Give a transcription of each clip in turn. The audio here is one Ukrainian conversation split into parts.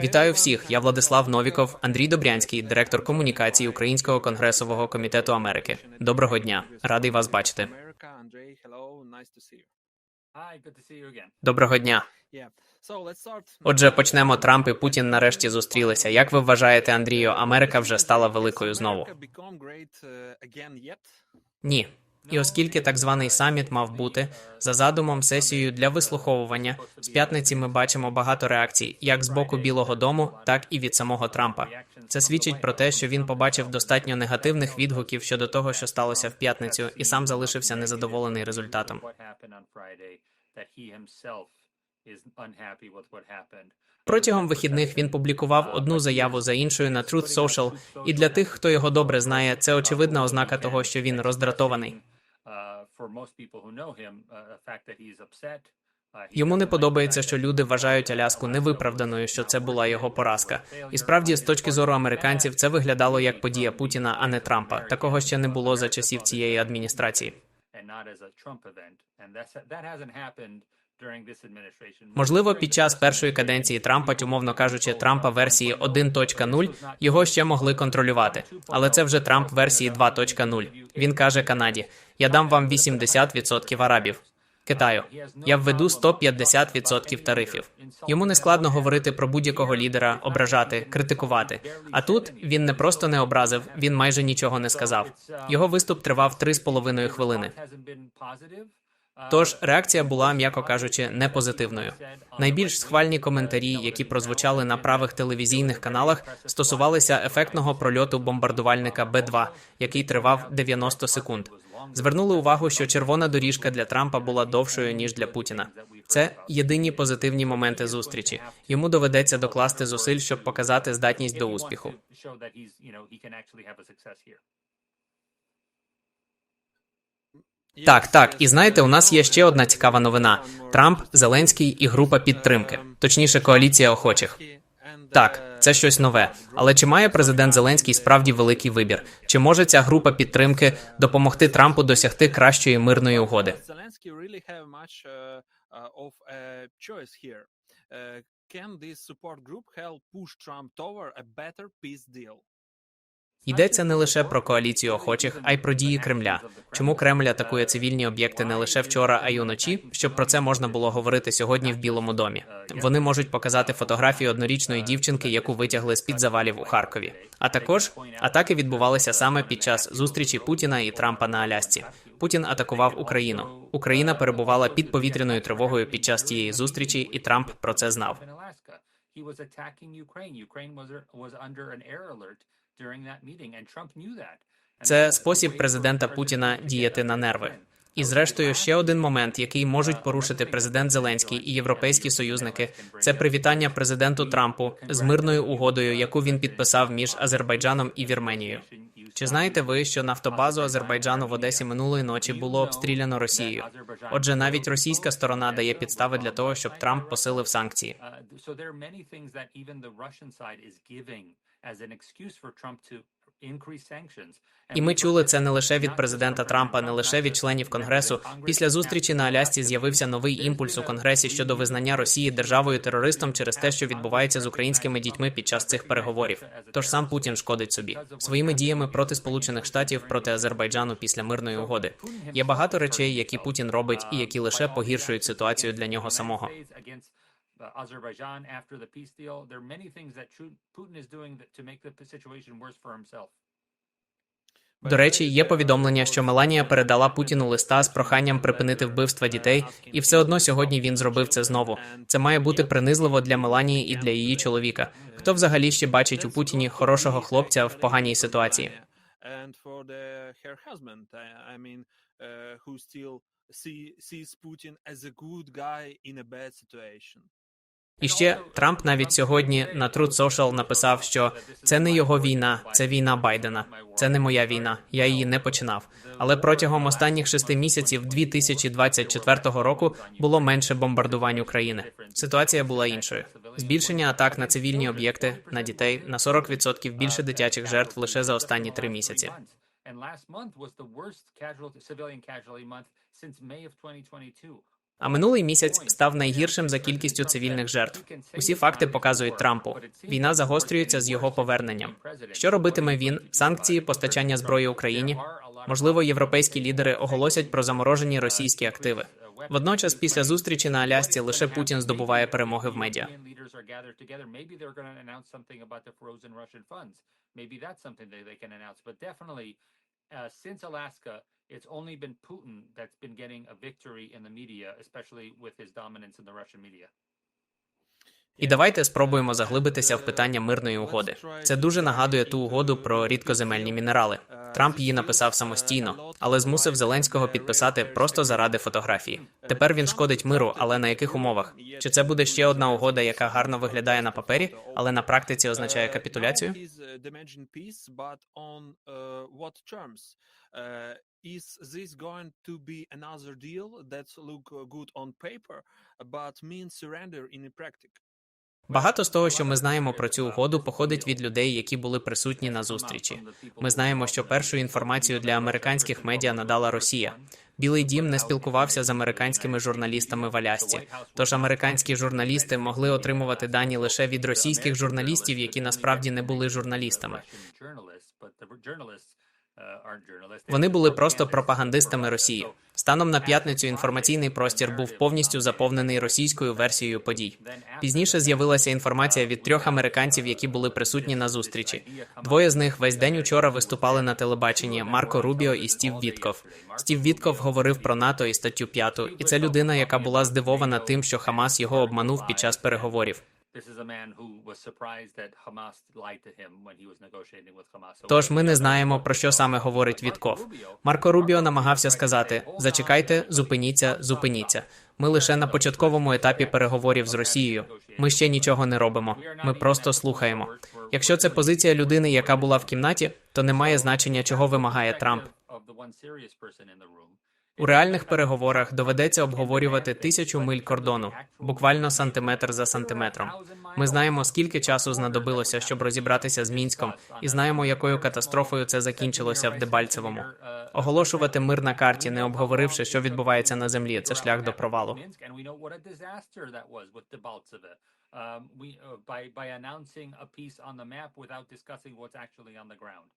Вітаю всіх. Я Владислав Новіков, Андрій Добрянський, директор комунікації Українського конгресового комітету Америки. Доброго дня, радий вас бачити. Доброго дня. Отже, почнемо. Трамп і Путін нарешті зустрілися. Як ви вважаєте, Андрію, Америка вже стала великою знову? Uh? Ні. І оскільки так званий саміт мав бути за задумом сесією для вислуховування, з п'ятниці ми бачимо багато реакцій, як з боку Білого Дому, так і від самого Трампа. Це свідчить про те, що він побачив достатньо негативних відгуків щодо того, що сталося в п'ятницю, і сам залишився незадоволений результатом. Протягом вихідних він публікував одну заяву за іншою на Truth Social, і для тих, хто його добре знає, це очевидна ознака того, що він роздратований. Uh, uh, uh, Йому не подобається, що люди вважають Аляску невиправданою, що це була його поразка. І справді, з точки зору американців, це виглядало як подія Путіна, а не Трампа. Такого ще не було за часів цієї адміністрації. Можливо, під час першої каденції Трампа, умовно кажучи, Трампа версії 1.0 його ще могли контролювати. Але це вже Трамп версії 2.0. Він каже Канаді: Я дам вам 80% арабів. Китаю я введу 150% тарифів. Йому не складно говорити про будь-якого лідера, ображати, критикувати. А тут він не просто не образив, він майже нічого не сказав. Його виступ тривав 3,5 хвилини. Тож реакція була, м'яко кажучи, не позитивною. Найбільш схвальні коментарі, які прозвучали на правих телевізійних каналах, стосувалися ефектного прольоту бомбардувальника Б-2, який тривав 90 секунд. Звернули увагу, що червона доріжка для Трампа була довшою ніж для Путіна. Це єдині позитивні моменти зустрічі. Йому доведеться докласти зусиль, щоб показати здатність до успіху. Так, так, і знаєте, у нас є ще одна цікава новина: Трамп, Зеленський і група підтримки, точніше, коаліція охочих. Так, це щось нове. Але чи має президент Зеленський справді великий вибір? Чи може ця група підтримки допомогти Трампу досягти кращої мирної угоди? Choice here. Uh, can this support group help push Trump toward a better peace deal? Йдеться не лише про коаліцію охочих, а й про дії Кремля. Чому Кремль атакує цивільні об'єкти не лише вчора, а й уночі, щоб про це можна було говорити сьогодні в Білому домі. Вони можуть показати фотографію однорічної дівчинки, яку витягли з під завалів у Харкові. А також атаки відбувалися саме під час зустрічі Путіна і Трампа на Алясці. Путін атакував Україну. Україна перебувала під повітряною тривогою під час тієї зустрічі, і Трамп про це знав. He was Це спосіб президента Путіна діяти на нерви. І зрештою, ще один момент, який можуть порушити президент Зеленський і європейські союзники, це привітання президенту Трампу з мирною угодою, яку він підписав між Азербайджаном і Вірменією. Чи знаєте ви, що нафтобазу Азербайджану в Одесі минулої ночі було обстріляно Росією? Отже, навіть російська сторона дає підстави для того, щоб Трамп посилив санкції. І ми чули це не лише від президента Трампа, не лише від членів конгресу. Після зустрічі на Алясці з'явився новий імпульс у конгресі щодо визнання Росії державою терористом через те, що відбувається з українськими дітьми під час цих переговорів. Тож сам Путін шкодить собі своїми діями проти Сполучених Штатів проти Азербайджану після мирної угоди. Є багато речей, які Путін робить, і які лише погіршують ситуацію для нього самого. Uh, Azerbaijan after the peace deal, there are many things that Putin is doing that, to make the situation worse for himself. До речі, є повідомлення, що Меланія передала Путіну листа з проханням припинити вбивства дітей, і все одно сьогодні він зробив це знову. Це має бути принизливо для Меланії і для її чоловіка. Хто взагалі ще бачить у Путіні хорошого хлопця в поганій ситуації? Uh, who still sees Putin as a good guy in a bad situation. І ще Трамп навіть сьогодні на Truth Social написав, що це не його війна, це війна Байдена. Це не моя війна. Я її не починав. Але протягом останніх шести місяців 2024 року було менше бомбардувань України. Ситуація була іншою. Збільшення атак на цивільні об'єкти, на дітей на 40% більше дитячих жертв лише за останні три місяці. And last month was the worst casualty, civilian casualty month since May of 2022. А минулий місяць став найгіршим за кількістю цивільних жертв. Усі факти показують Трампу. Війна загострюється з його поверненням. Що робитиме він? Санкції, постачання зброї Україні. Можливо, європейські лідери оголосять про заморожені російські активи. Водночас, після зустрічі на Алясці, лише Путін здобуває перемоги в медіа. Maybe that's something that they can announce. But definitely, uh, since Alaska, it's only been Putin that's been getting a victory in the media, especially with his dominance in the Russian media. І давайте спробуємо заглибитися в питання мирної угоди. Це дуже нагадує ту угоду про рідкоземельні мінерали. Трамп її написав самостійно, але змусив Зеленського підписати просто заради фотографії. Тепер він шкодить миру, але на яких умовах? Чи це буде ще одна угода, яка гарно виглядає на папері, але на практиці означає капітуляцію? Uh, is this going to be another deal that look good on paper, but means surrender in practice? Багато з того, що ми знаємо про цю угоду, походить від людей, які були присутні на зустрічі. Ми знаємо, що першу інформацію для американських медіа надала Росія. Білий дім не спілкувався з американськими журналістами в Алясці. Тож американські журналісти могли отримувати дані лише від російських журналістів, які насправді не були журналістами. Вони були просто пропагандистами Росії. Станом на п'ятницю інформаційний простір був повністю заповнений російською версією подій. Пізніше з'явилася інформація від трьох американців, які були присутні на зустрічі. Двоє з них весь день учора виступали на телебаченні Марко Рубіо і Стів Вітков. Стів Вітков говорив про НАТО і статтю 5, і це людина, яка була здивована тим, що Хамас його обманув під час переговорів. Тож ми не знаємо про що саме говорить Вітков. Марко Рубіо намагався сказати: зачекайте, зупиніться, зупиніться. Ми лише на початковому етапі переговорів з Росією. Ми ще нічого не робимо. Ми просто слухаємо. Якщо це позиція людини, яка була в кімнаті, то не має значення, чого вимагає Трамп. У реальних переговорах доведеться обговорювати тисячу миль кордону, буквально сантиметр за сантиметром. Ми знаємо, скільки часу знадобилося, щоб розібратися з мінськом, і знаємо, якою катастрофою це закінчилося в Дебальцевому. Оголошувати мир на карті, не обговоривши, що відбувається на землі, це шлях до провалу. Um, we uh, by by announcing a piece on the map without discussing what's actually on the ground.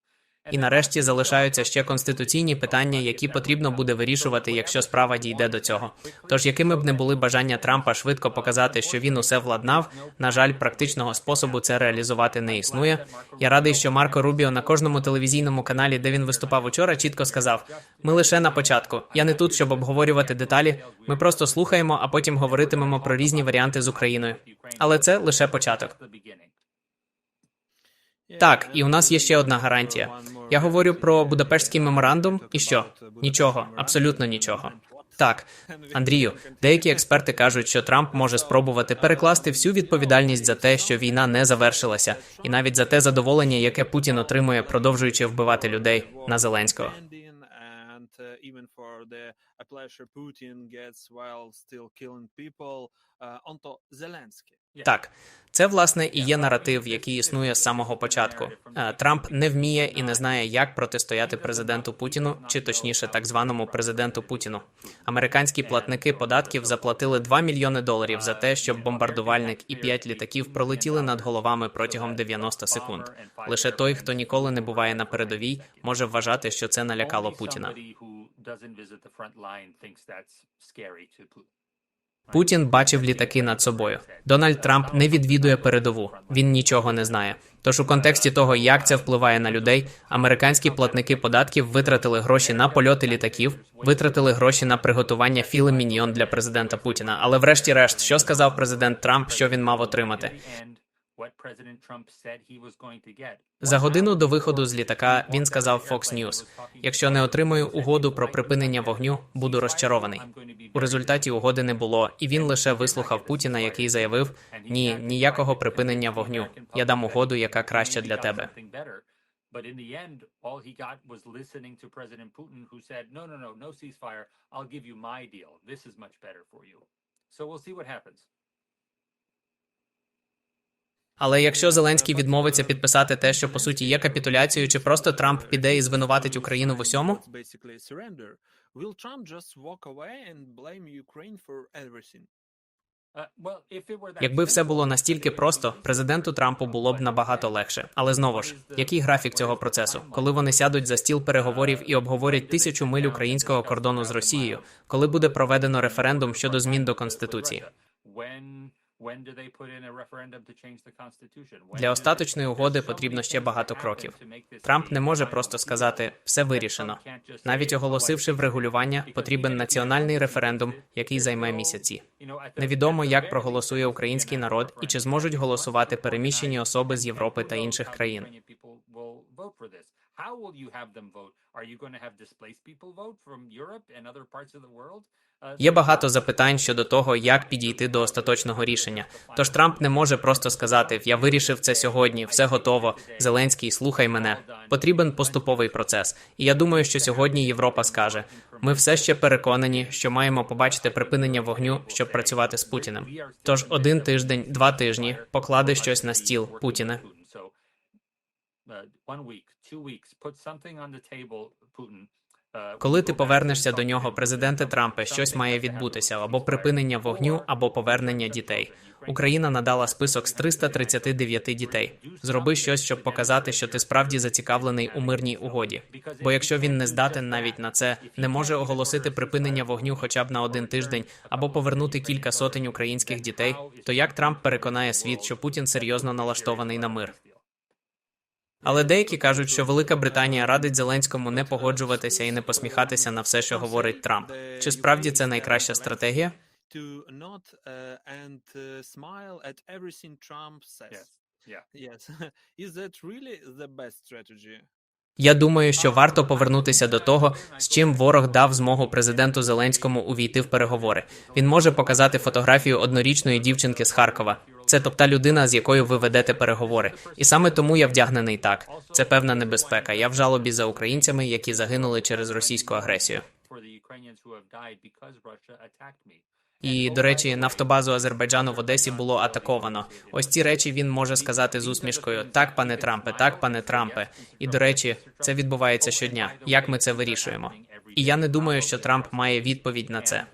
І нарешті залишаються ще конституційні питання, які потрібно буде вирішувати, якщо справа дійде до цього. Тож, якими б не були бажання Трампа швидко показати, що він усе владнав, на жаль, практичного способу це реалізувати не існує. Я радий, що Марко Рубіо на кожному телевізійному каналі, де він виступав учора, чітко сказав: ми лише на початку. Я не тут, щоб обговорювати деталі. Ми просто слухаємо, а потім говоритимемо про різні варіанти з Україною. Але це лише початок. Так, і у нас є ще одна гарантія. Я говорю про Будапештський меморандум, і що? Нічого, абсолютно нічого. Так, Андрію, деякі експерти кажуть, що Трамп може спробувати перекласти всю відповідальність за те, що війна не завершилася, і навіть за те задоволення, яке Путін отримує, продовжуючи вбивати людей на Зеленського. Ending Так, це власне і є наратив, який існує з самого початку. Е, Трамп не вміє і не знає, як протистояти президенту Путіну, чи точніше, так званому президенту Путіну. Американські платники податків заплатили 2 мільйони доларів за те, щоб бомбардувальник і 5 літаків пролетіли над головами протягом 90 секунд. Лише той, хто ніколи не буває на передовій, може вважати, що це налякало Путіна. Путін бачив літаки над собою. Дональд Трамп не відвідує передову. Він нічого не знає. Тож у контексті того, як це впливає на людей, американські платники податків витратили гроші на польоти літаків, витратили гроші на приготування філе міньйон для президента Путіна. Але, врешті-решт, що сказав президент Трамп, що він мав отримати? За годину до виходу з літака він сказав Fox News, якщо не отримаю угоду про припинення вогню, буду розчарований. У результаті угоди не було, і він лише вислухав Путіна, який заявив: ні, ніякого припинення вогню. Я дам угоду, яка краща для тебе. But in the end, all he got was listening to President Putin, who said, "No, no, no, no ceasefire. I'll give you my deal. This is much better for you." So we'll see what happens. Але якщо Зеленський відмовиться підписати те, що по суті є капітуляцією, чи просто Трамп піде і звинуватить Україну в усьому? Uh, Якби все було настільки просто, президенту Трампу було б набагато легше. Але знову ж, який графік цього процесу? Коли вони сядуть за стіл переговорів і обговорять тисячу миль українського кордону з Росією, коли буде проведено референдум щодо змін до конституції? Для остаточної угоди потрібно ще багато кроків. Трамп не може просто сказати все вирішено. Навіть оголосивши "Oh, врегулювання, потрібен національний референдум, який займе місяці. Невідомо, як проголосує український народ і чи зможуть голосувати переміщені особи з Європи та інших країн. How will you have them vote? Are you going to have displaced people vote from Europe and other parts of the world? Uh, Є багато запитань щодо того, як підійти до остаточного рішення. Тож Трамп не може просто сказати: Я вирішив це сьогодні, все готово. Зеленський, слухай мене. Потрібен поступовий процес. І я думаю, що сьогодні Європа скаже: ми все ще переконані, що маємо побачити припинення вогню, щоб працювати з Путіним. Тож один тиждень, два тижні поклади щось на стіл, Путіне. Uh, one week, two weeks, put something on the table, Putin. Uh, Коли ти повернешся до нього, президенте Трампе, щось має відбутися або припинення вогню, або повернення дітей. Україна надала список з 339 дітей. Зроби щось, щоб показати, що ти справді зацікавлений у мирній угоді. Бо якщо він не здатен навіть на це, не може оголосити припинення вогню хоча б на один тиждень, або повернути кілька сотень українських дітей, то як Трамп переконає світ, що Путін серйозно налаштований на мир? Але деякі кажуть, що Велика Британія радить Зеленському не погоджуватися і не посміхатися на все, що говорить Трамп. Чи справді це найкраща стратегія? Я думаю, що варто повернутися до того, з чим ворог дав змогу президенту Зеленському увійти в переговори. Він може показати фотографію однорічної дівчинки з Харкова. Це тобто людина, з якою ви ведете переговори. І саме тому я вдягнений так. Це певна небезпека. Я в жалобі за українцями, які загинули через російську агресію. І до речі, нафтобазу Азербайджану в Одесі було атаковано. Ось ці речі він може сказати з усмішкою: так, пане Трампе, так, пане Трампе. І до речі, це відбувається щодня. Як ми це вирішуємо? І я не думаю, що Трамп має відповідь на це.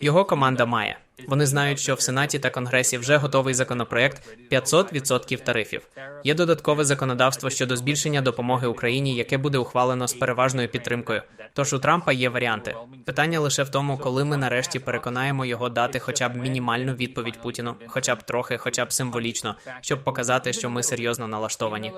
Його команда має. Вони знають, що в Сенаті та Конгресі вже готовий законопроект 500% тарифів. Є додаткове законодавство щодо збільшення допомоги Україні, яке буде ухвалено з переважною підтримкою. Тож у Трампа є варіанти. Питання лише в тому, коли ми нарешті переконаємо його дати хоча б мінімальну відповідь Путіну, хоча б трохи, хоча б символічно, щоб показати, що ми серйозно налаштовані.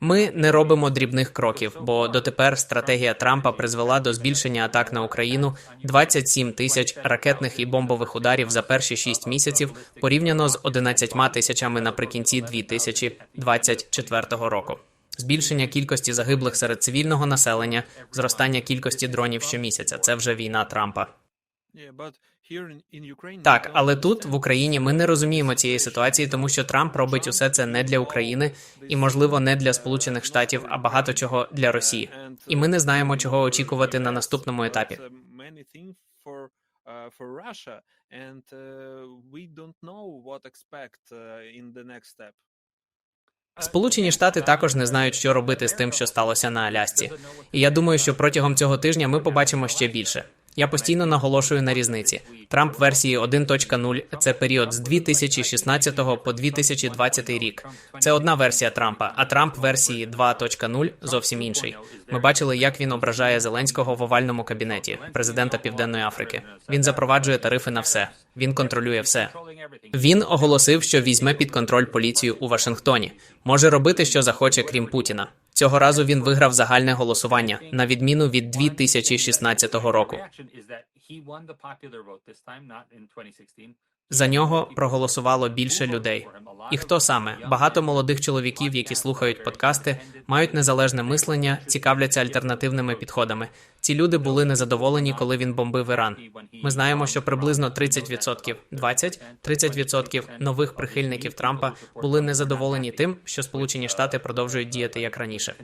Ми не робимо дрібних кроків, бо дотепер стратегія Трампа призвела до збільшення атак на Україну 27 тисяч ракетних і бомбових ударів за перші 6 місяців порівняно з 11 тисячами наприкінці 2024 року. Збільшення кількості загиблих серед цивільного населення, зростання кількості дронів щомісяця. Це вже війна Трампа. Так, але тут в Україні ми не розуміємо цієї ситуації, тому що Трамп робить усе це не для України і, можливо, не для Сполучених Штатів, а багато чого для Росії. І ми не знаємо, чого очікувати на наступному етапі. uh, things for uh, Russia, and uh, we don't know what expect uh, in the next step. Сполучені Штати також не знають, що робити з тим, що сталося на Алясці. І я думаю, що протягом цього тижня ми побачимо ще більше. Я постійно наголошую на різниці. Трамп версії 1.0 – це період з 2016 по 2020 рік. Це одна версія Трампа, а Трамп версії 2.0 зовсім інший. Ми бачили, як він ображає Зеленського в овальному кабінеті президента Південної Африки. Він запроваджує тарифи на все. Він контролює все. Він оголосив, що візьме під контроль поліцію у Вашингтоні. Може робити, що захоче, крім Путіна. Цього разу він виграв загальне голосування на відміну від 2016 року. За нього проголосувало більше людей. І хто саме? Багато молодих чоловіків, які слухають подкасти, мають незалежне мислення, цікавляться альтернативними підходами. Ці люди були незадоволені, коли він бомбив Іран. Ми знаємо, що приблизно 30%, 20-30% нових прихильників Трампа були незадоволені тим, що Сполучені Штати продовжують діяти як раніше.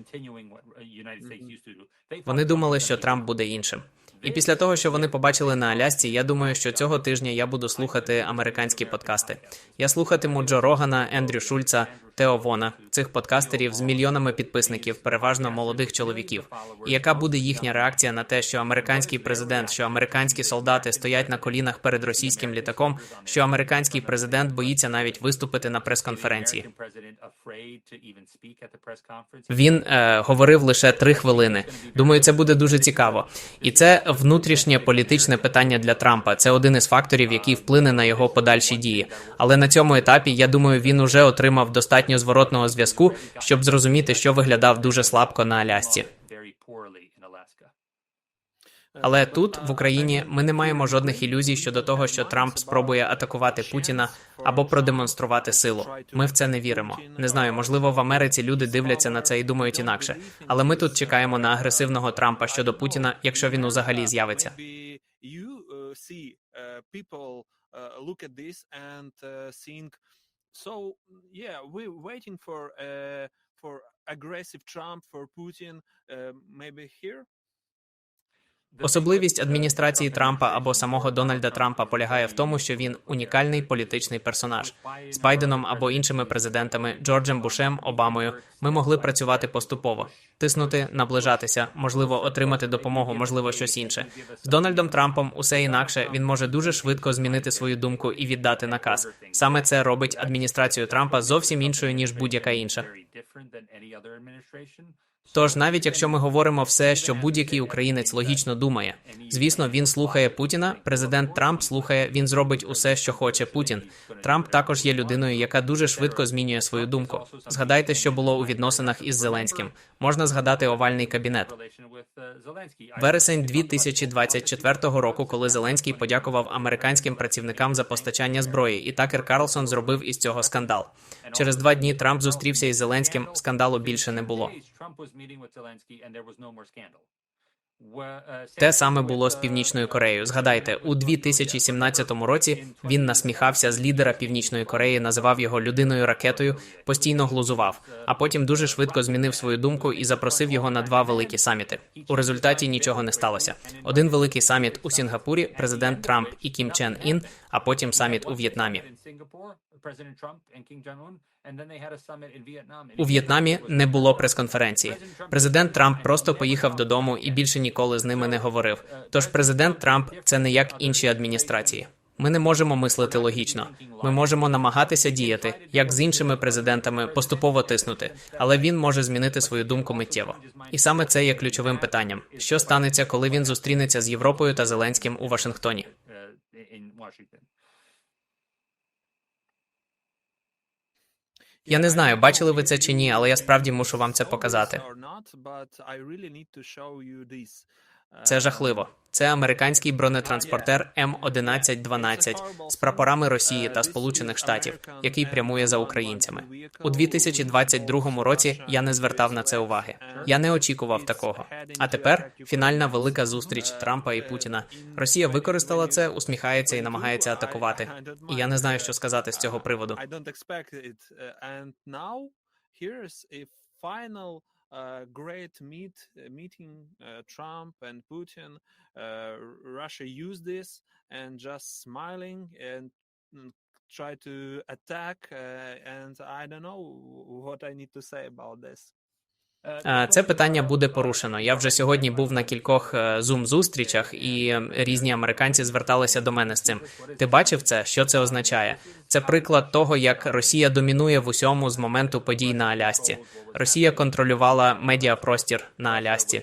Вони думали, що Трамп буде іншим. І після того, що вони побачили на Алясці, я думаю, що цього тижня я буду слухати американські подкасти. Я слухатиму Джо Рогана, Ендрю Шульца, Тео Вона, цих подкастерів з мільйонами підписників, переважно молодих чоловіків. І яка буде їхня реакція на те, що американський президент, що американські солдати стоять на колінах перед російським літаком, що американський президент боїться навіть виступити на прес-конференції. Він е, говорив лише три хвилини. Думаю, це буде дуже цікаво. І це внутрішнє політичне питання для Трампа. Це один із факторів, який вплине на його подальші дії. Але на цьому етапі я думаю, він уже отримав достатньо зворотного зв'язку, щоб зрозуміти, що виглядав дуже слабко на Алясці. Але тут, в Україні, ми не маємо жодних ілюзій щодо того, що Трамп спробує атакувати Путіна або продемонструвати силу. Ми в це не віримо. Не знаю, можливо, в Америці люди дивляться на це і думають інакше. Але ми тут чекаємо на агресивного Трампа щодо Путіна, якщо він взагалі з'явиться. Uh, uh, uh, so yeah, we're waiting for uh, for aggressive Trump for Putin, uh, maybe here. Особливість адміністрації Трампа або самого Дональда Трампа полягає в тому, що він унікальний політичний персонаж. З Байденом або іншими президентами Джорджем Бушем, Обамою ми могли працювати поступово, тиснути, наближатися, можливо, отримати допомогу, можливо, щось інше. З Дональдом Трампом усе інакше. Він може дуже швидко змінити свою думку і віддати наказ. Саме це робить адміністрацію Трампа зовсім іншою ніж будь-яка інша. Тож, навіть якщо ми говоримо все, що будь-який українець логічно думає, звісно, він слухає Путіна. Президент Трамп слухає, він зробить усе, що хоче Путін. Трамп також є людиною, яка дуже швидко змінює свою думку. Згадайте, що було у відносинах із Зеленським. Можна згадати овальний кабінет. Вересень 2024 року, коли Зеленський подякував американським працівникам за постачання зброї, і Такер Карлсон зробив із цього скандал. Через два дні Трамп зустрівся із Зеленським. Скандалу більше не було. Те саме було з Північною Кореєю. Згадайте, у 2017 році він насміхався з лідера Північної Кореї, називав його людиною ракетою, постійно глузував, а потім дуже швидко змінив свою думку і запросив його на два великі саміти. У результаті нічого не сталося. Один великий саміт у Сінгапурі, президент Трамп і Кім Чен Ін, а потім саміт у В'єтнамі. У В'єтнамі не було прес-конференції. Президент Трамп просто поїхав додому і більше ніколи з ними не говорив. Тож президент Трамп це не як інші адміністрації. Ми не можемо мислити логічно. Ми можемо намагатися діяти, як з іншими президентами, поступово тиснути, але він може змінити свою думку миттєво. І саме це є ключовим питанням: що станеться, коли він зустрінеться з Європою та Зеленським у Вашингтоні? Я не знаю, бачили ви це чи ні, але я справді мушу вам це показати. Це жахливо. Це американський бронетранспортер М1112 з прапорами Росії та Сполучених Штатів, який прямує за українцями. У 2022 році я не звертав на це уваги. Я не очікував такого. А тепер фінальна велика зустріч Трампа і Путіна. Росія використала це, усміхається і намагається атакувати. І я не знаю, що сказати з цього приводу. Uh, great meet uh, meeting uh, Trump and Putin. Uh, Russia used this and just smiling and mm, try to attack. And I don't know what I need to say about this. Е, Це питання буде порушено. Я вже сьогодні був на кількох зум зустрічах, і е, різні американці зверталися до мене з цим. Ти бачив це? Що це означає? Це приклад того, як Росія домінує в усьому з моменту подій на Алясці. Росія контролювала медіапростір на Алясці.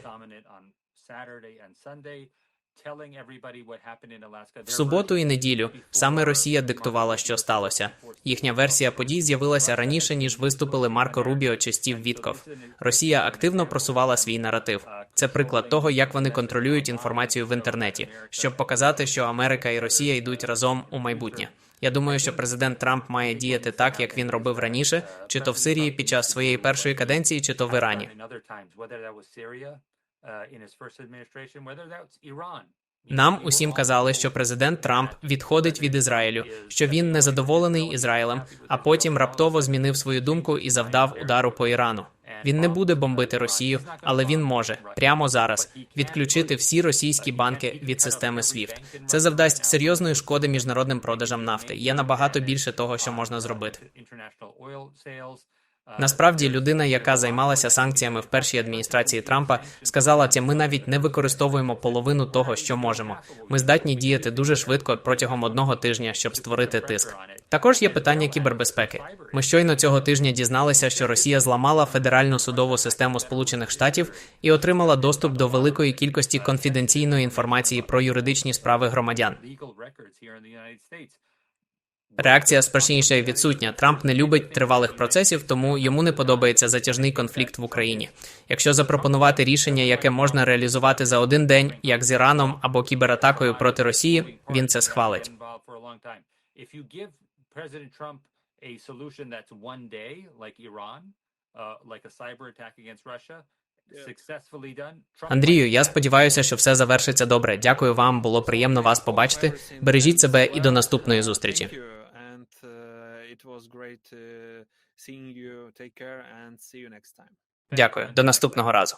В суботу і неділю саме Росія диктувала, що сталося. Їхня версія подій з'явилася раніше ніж виступили Марко Рубіо чи Стів Вітков. Росія активно просувала свій наратив. Це приклад того, як вони контролюють інформацію в інтернеті, щоб показати, що Америка і Росія йдуть разом у майбутнє. Я думаю, що президент Трамп має діяти так, як він робив раніше, чи то в Сирії під час своєї першої каденції, чи то в Ірані. Нам усім казали, що президент Трамп відходить від Ізраїлю, що він незадоволений Ізраїлем, а потім раптово змінив свою думку і завдав удару по Ірану. Він не буде бомбити Росію, але він може прямо зараз відключити всі російські банки від системи SWIFT. Це завдасть серйозної шкоди міжнародним продажам нафти. Є набагато більше того, що можна зробити. Насправді, людина, яка займалася санкціями в першій адміністрації Трампа, сказала, що ми навіть не використовуємо половину того, що можемо. Ми здатні діяти дуже швидко протягом одного тижня, щоб створити тиск. Також є питання кібербезпеки. Ми щойно цього тижня дізналися, що Росія зламала федеральну судову систему Сполучених Штатів і отримала доступ до великої кількості конфіденційної інформації про юридичні справи громадян. Реакція і відсутня. Трамп не любить тривалих процесів, тому йому не подобається затяжний конфлікт в Україні. Якщо запропонувати рішення, яке можна реалізувати за один день, як з Іраном або кібератакою проти Росії, він це схвалить. Uh, Андрію, я сподіваюся, що все завершиться добре. Дякую вам. Було приємно вас побачити. Бережіть себе і до наступної зустрічі. Thank you, and uh, it was great uh, seeing you. Take care and see you next time. Дякую, до наступного разу.